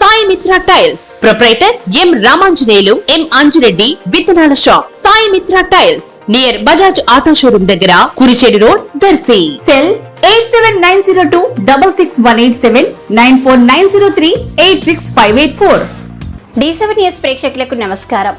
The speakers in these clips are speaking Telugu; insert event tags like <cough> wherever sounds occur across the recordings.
Sai Mitra tiles. Proprietor M Ramanjaneyulu M Anjireddy విత్తనాల shop. Sai Mitra tiles. Near Bajaj auto showroom దగ్గర Kurichedu road Darsi. Cell eight seven nine zero two double six one eight seven nine four nine zero three eight six five eight four. D seven news ప్రేక్షకులకు నమస్కారం.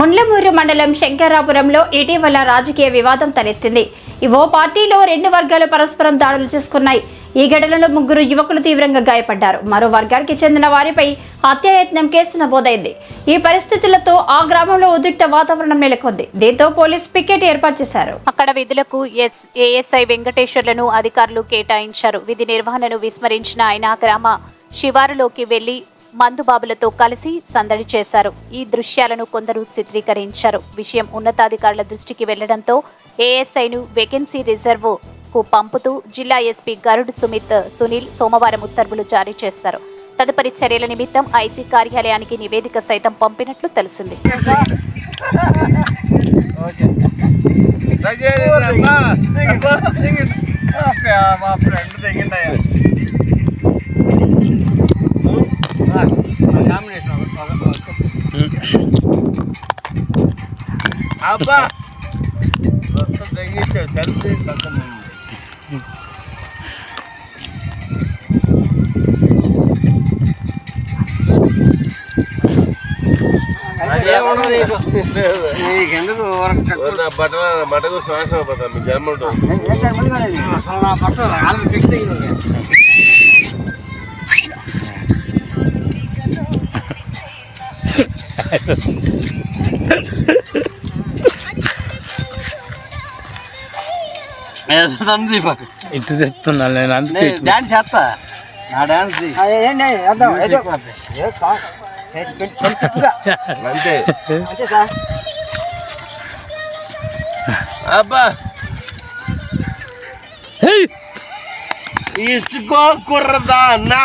ముండ్లమూరు మండలం శంకరాపురంలో ఇటీవల రాజకీయ వివాదం తలెత్తింది. ఈ ఓ పార్టీలో రెండు వర్గాలు పరస్పరం దాడులు చేసుకున్నాయి. ఈ ఘటనలో ముగ్గురు యువకులు తీవ్రంగా గాయపడ్డారు. మరో వర్గానికి చెందిన వారిపై హత్యాయత్నం కేసు నమోదైంది. ఈ పరిస్థితులతో ఆ గ్రామంలో ఉద్రిక్త వాతావరణం నెలకొంది. దీంతో పోలీస్ పికెట్ ఏర్పాటు చేశారు. అక్కడ విధులకు ఎస్ ఏఎస్ఐ వెంకటేశ్వర్లను అధికారులు కేటాయించారు. విధి నిర్వహణను విస్మరించిన ఆయన గ్రామ శివారులోకి వెళ్ళి మందుబాబులతో కలిసి సందడి చేశారు. ఈ దృశ్యాలను కొందరు చిత్రీకరించారు. విషయం ఉన్నతాధికారుల దృష్టికి వెళ్ళడంతో ఏఎస్ఐను వేకెన్సీ రిజర్వ్ కు పంపుతూ జిల్లా ఎస్పీ గరుడ్ సుమిత్ సునీల్ సోమవారం ఉత్తర్వులు జారీ చేశారు. తదుపరి చర్యల నిమిత్తం ఐజీ కార్యాలయానికి నివేదిక సైతం పంపినట్లు తెలిసింది. అబ్బా! సెల్ఫీ నీకెందుకు బట్టల బట్టకు శ్వాస జన్మ అసలు నా పట్ల పెట్టి <laughs> <laughs> ఇటు తెస్తున్నా నేను అందుకే ఇటు డాన్స్ చేస్తా. నా డాన్స్ అంతే. అబ్బా! ఇసుకో కుర్రదా నా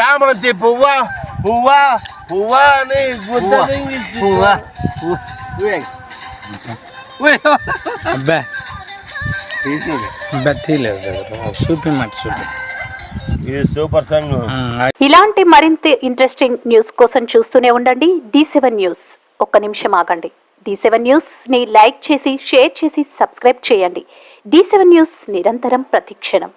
చామంతి పువ్వా పువ్వా పువ్వా అని పువ్వా. అబ్బా. సూపర్ ఇలాంటి మరింత ఇంట్రెస్టింగ్ న్యూస్ కోసం చూస్తూనే ఉండండి. డి సెవెన్ న్యూస్ ఒక్క నిమిషం ఆగండి. డి సెవెన్ న్యూస్ని లైక్ చేసి షేర్ చేసి సబ్స్క్రైబ్ చేయండి. డి సెవెన్ న్యూస్ నిరంతరం ప్రతిక్షణం.